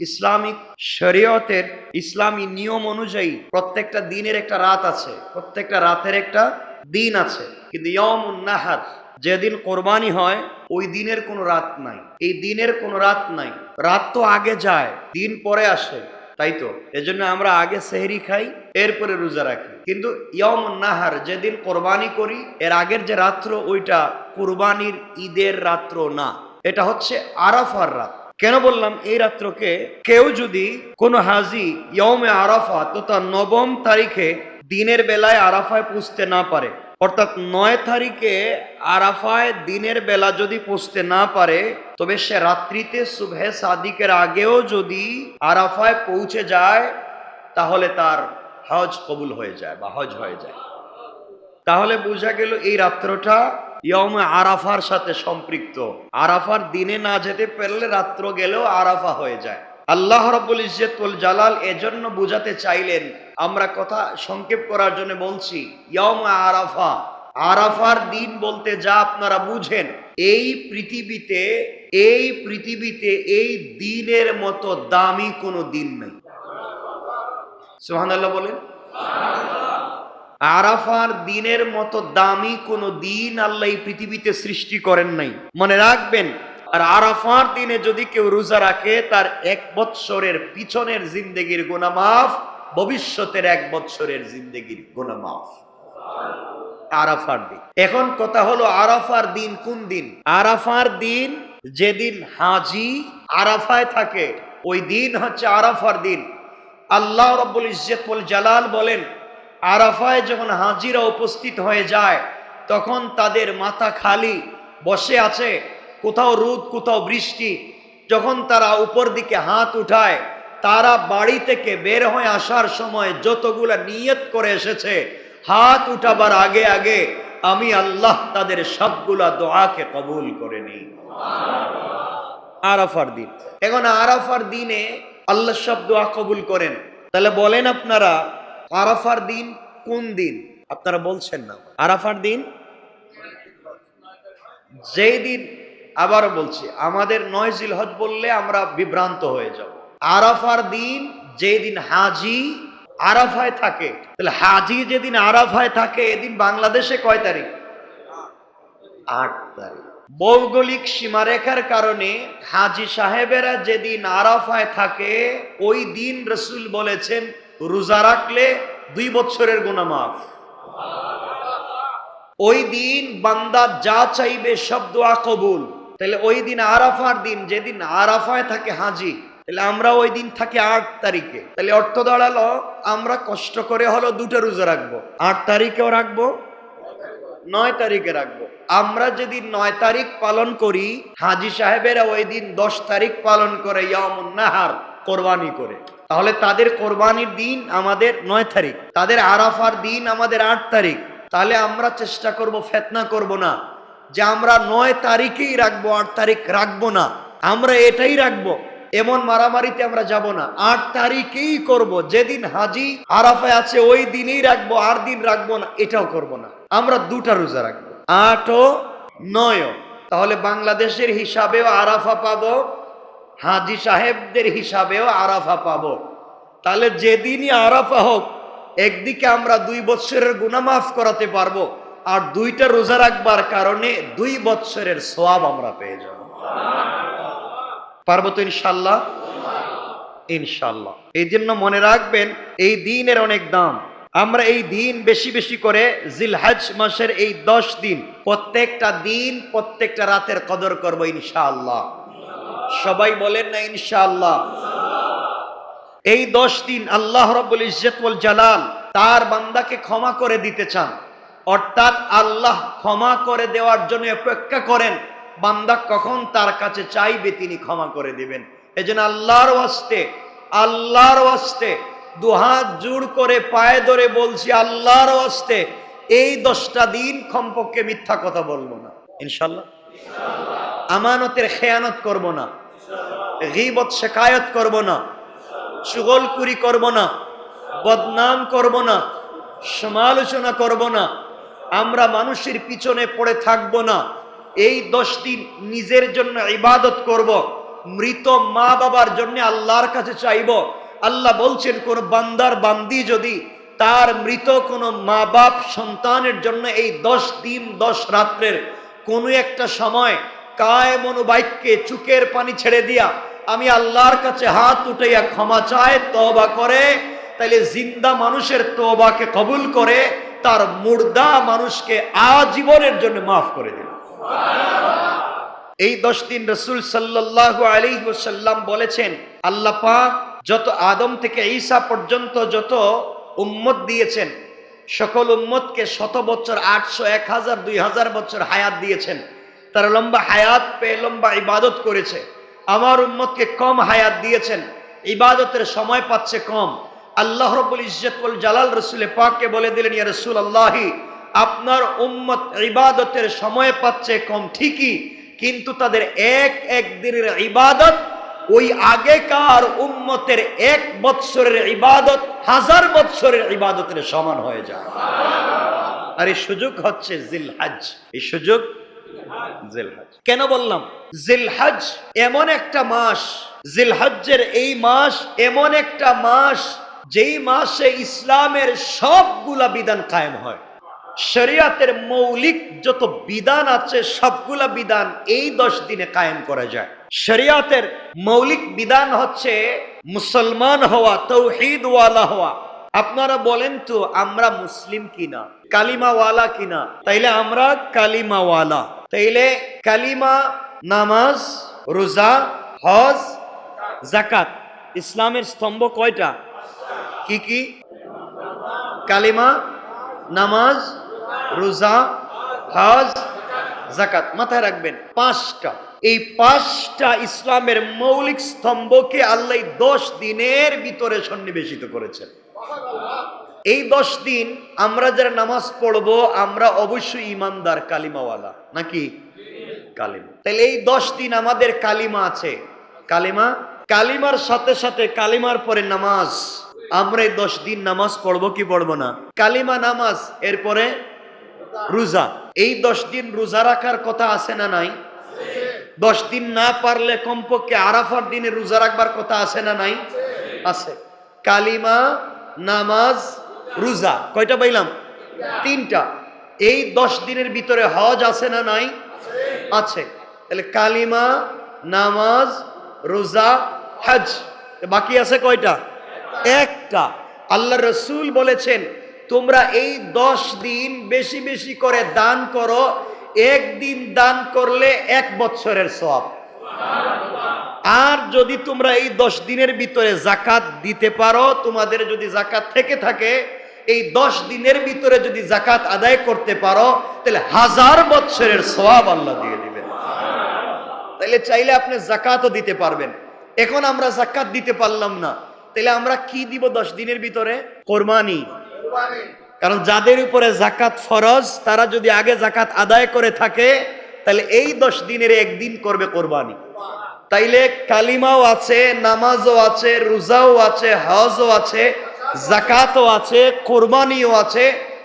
Islamic শরীয়তের ইসলামী নিয়ম অনুযায়ী প্রত্যেকটা দিনের একটা রাত আছে, প্রত্যেকটা রাতের একটা দিন আছে। কিন্তু নাহার, যেদিন কোরবানি হয়, ওই দিনের কোনো রাত নাই। এই দিনের কোনো রাত নাই। রাত তো আগে যায়, দিন পরে আসে, তাই তো? এজন্য আমরা আগে সেহরি খাই, এরপরে রোজা রাখি। কিন্তু ইয়ম নাহার, যেদিন কোরবানি করি, এর আগের যে রাত্র, ওইটা কোরবানির ঈদের রাত্র না। এটা হচ্ছে আরাফার রাত। কেন বললাম? এই রাত্রকে কেউ যদি কোনো হাজি ইয়মে আরাফা তথা নবম তারিখে দিনের বেলায় আরাফায় পুষতে না পারে। অর্থাৎ নয় তারিখে আরাফায় দিনের বেলা যদি পৌঁছতে না পারে, তবে সে রাত্রিতে শুভে সাদিকের আগেও যদি আরাফায় পৌঁছে যায়, তাহলে তার হজ কবুল হয়ে যায় বা হজ হয়ে যায়। তাহলে বোঝা গেল এই রাত্রটা ইয়ম আরাফার সাথে সম্পৃক্ত। আরাফার দিনে না যেতে পারলে রাত্র গেলেও আরাফা হয়ে যায়। আল্লাহ রব্বুল ইজ্জতুল জালাল এজন্য বুঝাতে চাইলেন, আমরা কথা সংক্ষেপ করার জন্য বলছি ইয়ম আরাফা, আরাফার দিন বলতে যা আপনারা বুঝেন, এই পৃথিবীতে এই পৃথিবীতে, এই দিনের মতো দামি কোনো দিন নেই। সুবহানাল্লাহ বলেন। আরাফার দিনের মতো দামি কোনো দিন আল্লাহ পৃথিবীতে সৃষ্টি করেন নাই। মনে রাখবেন, আর আরাফার দিনে যদি কেউ রোজা রাখে, তার এক বৎসরের পিছনের জিন্দেগির গোনা মাফ ভবিষ্যতের এক বৎসরের জিন্দেগির গোনা মাফ আরাফার দিন। এখন কথা হলো আরাফার দিন কোন দিন? আরাফার দিন যেদিন হাজি আরাফায় থাকে, ওই দিন হচ্ছে আরাফার দিন। আল্লাহ রব্বুল ইজ্জতুল জালাল বলেন আরাফায় যখন হাজিরা উপস্থিত হয়ে যায়, তখন তাদের মাথা খালি বসে আছে, কোথাও রোদ, কোথাও বৃষ্টি। যখন তারা উপর দিকে হাত উঠায়, তারা বাড়ি থেকে বের হয়ে আসার সময় যতগুলা নিয়ত করে এসেছে, হাত উঠাবার আগে আগে আমি আল্লাহ তাদের সবগুলা দোয়াকে কবুল করে নিই। আরাফার দিন। এখন আরাফার দিনে আল্লাহ সব দোয়া কবুল করেন। তাহলে বলেন আপনারা আরাফার দিন কোন দিন? আপনারা বলছেন না আরাফার দিন? যেই দিন আবার বলছি, আমাদের নয় জিলহজ বললে আমরা বিভ্রান্ত হয়ে যাব। আরাফার দিন যেই দিন হাজি আরাফায় থাকে, তাহলে হাজি যেদিন আরাফায় থাকে, এদিন বাংলাদেশে কয় তারিখ? আট তারিখ। ভৌগোলিক সীমারেখার কারণে হাজি সাহেবেরা যেদিন আরাফায় থাকে, ওই দিন রসুল বলেছেন রোজা রাখলে দুই বছরের গুণা মাফ। ওই দিন বান্দা যা চাইবে সব দোয়া কবুল। তাহলে ওই দিন আরাফার দিন, যেদিন আরাফায় থাকে হাজি, তাহলে আমরা ওই দিন থাকি আট তারিখে। তাহলে অর্থ দাঁড়াল, আমরা কষ্ট করে হলো দুটো রোজা রাখব। আট তারিখেও রাখব, নয় তারিখে রাখব। আমরা যদি নয় তারিখ পালন করি, হাজি সাহেবেরা ওই দিন দশ তারিখ পালন করে ইয়ামুন নাহার। কোরবানি করে। তাহলে তাদের কোরবানির দিন আমাদের নয় তারিখ। তাদের আরাফার দিন আমাদের আট তারিখ। তাহলে আমরা চেষ্টা করব, ফেতনা করব না। যে আমরা নয় তারিখেই রাখব, আট তারিখ রাখব না। আমরা এটাই রাখব। এমন মারামারিতে আমরা যাব না। আট তারিখেই করব। যেদিন হাজি আরাফায় আছে, ওই দিনই রাখব। আর দিন রাখব না, এটাও করব না। আমরা দুটা রোজা রাখব। আট ও নয় তাহলে বাংলাদেশের হিসাবেও আরাফা পাবো হাজি সাহেবদের হিসাবেও আরাফা পাবো। তাহলে যেদিনই আরাফা হোক, একদিকে আমরা দুই বৎসরের গুণা মাফ করাতে পারব আর দুইটা রোজা রাখবার কারণে দুই বৎসরের সোয়াব আমরা পেয়ে যাব। পারব তো ইনশাল্লাহ? ইনশাল্লাহ। এই জন্য মনে রাখবেন, এই দিনের অনেক দাম। আমরা এই দিন বেশি বেশি করে জিলহাজ মাসের এই দশ দিন, প্রত্যেকটা দিন, প্রত্যেকটা রাতের কদর করব ইনশাআল্লাহ সবাই বলেন না, ইনশাআল্লাহ। এই দশ দিন আল্লাহ রব্বুল ইজ্জতুল জালাল তার বান্দাকে ক্ষমা করে দিতে চান। অর্থাৎ আল্লাহ ক্ষমা করে দেওয়ার জন্য অপেক্ষা করেন, বান্দা কখন তার কাছে চাইবে তিনি ক্ষমা করে দিবেন। এজন্য আল্লাহর ওয়াস্তে আল্লাহর ওয়াস্তে দুহাত জোড় করে পায়ে ধরে বলছি, আল্লাহর ওয়াস্তে, এই দশটা দিন কমপক্ষে মিথ্যা কথা বলব না। ইনশাল্লাহ আমানতের খেয়ানত করব না। গিবত শেখায়ত করব না। চুগলকুরি করব না। বদনাম করব না। সমালোচনা করব না। আমরা মানুষের পিছনে পড়ে থাকব না। এই দশ দিন নিজের জন্য ইবাদত করব। মৃত মা বাবার জন্য আল্লাহর কাছে চাইব। আল্লাহ বলছেন, কোন বান্দার বান্দি যদি তার মৃত কোনো মা বাপ সন্তানের জন্য এই দশ দিন, দশ রাত্রের কোনো একটা সময় কায় মনোবাক্যে চুকের পানি ছেড়ে দিয়া আমি আল্লাহর কাছে হাত উঠাইয়া ক্ষমা চায় তবা করে, তাইলে জিন্দা মানুষের তবাকে কবুল করে, তার মুর্দা মানুষকে আজীবনের জন্য মাফ করে দিল এই দশ দিন রসুল সাল্লাহ আলী সাল্লাম বলেছেন, আল্লাহ পাক যত আদম থেকে ঈসা পর্যন্ত যত উম্মত দিয়েছেন, সকল উম্মতকে শত বছর, আটশো, এক হাজার, দুই হাজার বছর হায়াত দিয়েছেন। তারা লম্বা হায়াত পেয়ে লম্বা ইবাদত করেছে। আমার উম্মতকে কম হায়াত দিয়েছেন। ইবাদতের সময় পাচ্ছে কম। আল্লাহ রব্বুল ইজ্জতুল জালাল রসুলে পাককে বলে দিলেন, ইয়া রসুল আল্লাহি আপনার উম্মত ইবাদতের সময় পাচ্ছে কম, ঠিকই, কিন্তু তাদের এক এক দিনের ইবাদত, ওই আগেকার উম্মতের এক বৎসরের ইবাদত হাজার বৎসরের ইবাদতের সমান হয়ে যায়। আর এই সুযোগ হচ্ছে জিলহাজ। এই সুযোগ জিলহাজ। কেন বললাম? জিলহাজ এমন একটা মাস, জিলহাজ্জের এই মাস এমন একটা মাস যেই মাসে ইসলামের সবগুলা বিধান কায়েম হয়। শরিয়াতের মৌলিক যত বিধান আছে, সবগুলা বিধান এই দশ দিনে কায়েম করা যায়। শরিয়াতের মৌলিক বিধান হচ্ছে মুসলমান হওয়া, তৌহিদ ওয়ালা হওয়া। আপনারা বলেন তো, আমরা মুসলিম কিনা, কালিমাওয়ালা কিনা? তাইলে আমরা কালিমাওয়ালা। তাইলে কালিমা, নামাজ, রোজা, হজ জাকাত ইসলামের স্তম্ভ কয়টা? কি কি? কালিমা, নামাজ, রোজা, হজ জাকাত মাথায় রাখবেন, পাঁচটা। এই পাঁচটা ইসলামের মৌলিক স্তম্ভকে আল্লাহ দশ দিনের ভিতরে সন্নিবেশিত করেছেন। এই দশ দিন আমরা যারা নামাজ পড়ব, আমরা অবশ্যই ইমানদার কালিমাওয়ালা। নাকি? কালিমা। তাহলে এই দশ দিন আমাদের কালিমা আছে। কালিমা? কালিমার সাথে সাথে কালিমার পরে নামাজ। আমরা এই দশ দিন নামাজ পড়ব কি পড়ব না? কালিমা নামাজ, এরপরে রোজা। এই দশ দিন রোজা রাখার কথা আছে না নাই? দশ দিন না পারলে কমপক্ষে আরাফার দিনে রোজা রাখবার কথা আছে না নাই? আছে। কালিমা, নামাজ রোজা। কয়টা পাইলাম? তিনটা। এই দশ দিনের ভিতরে হজ আছে না নাই? আছে। তাহলে কালিমা, নামাজ, রোজা, হজ বাকি আছে কয়টা? একটা। আল্লাহ রসুল বলেছেন, তোমরা এই দশ দিন বেশি বেশি করে দান করো, একদিন দান করলে এক বছরের সব আর যদি তোমরা এই দশ দিনের ভিতরে জাকাত দিতে পারো, তোমাদের যদি জাকাত থেকে থাকে এই দশ দিনের ভিতরে যদি জাকাত আদায় করতে পারো, তাহলে হাজার বছরের সওয়াব আল্লাহ দিয়ে দিবেন। তাহলে চাইলে আপনি জাকাতও দিতে পারবেন। এখন আমরা জাকাত দিতে পারলাম না। তাহলে আমরা কি দিব দশ দিনের ভিতরে? কোরবানি। কারণ যাদের উপরে জাকাত ফরজ, তারা যদি আগে জাকাত আদায় করে থাকে, তাহলে এই দশ দিনের একদিন করবে কোরবানি। তাইলে কালিমাও আছে, নামাজও আছে, রোজাও আছে, হজও আছে। জাকাতও আছে কোরবানিও আছে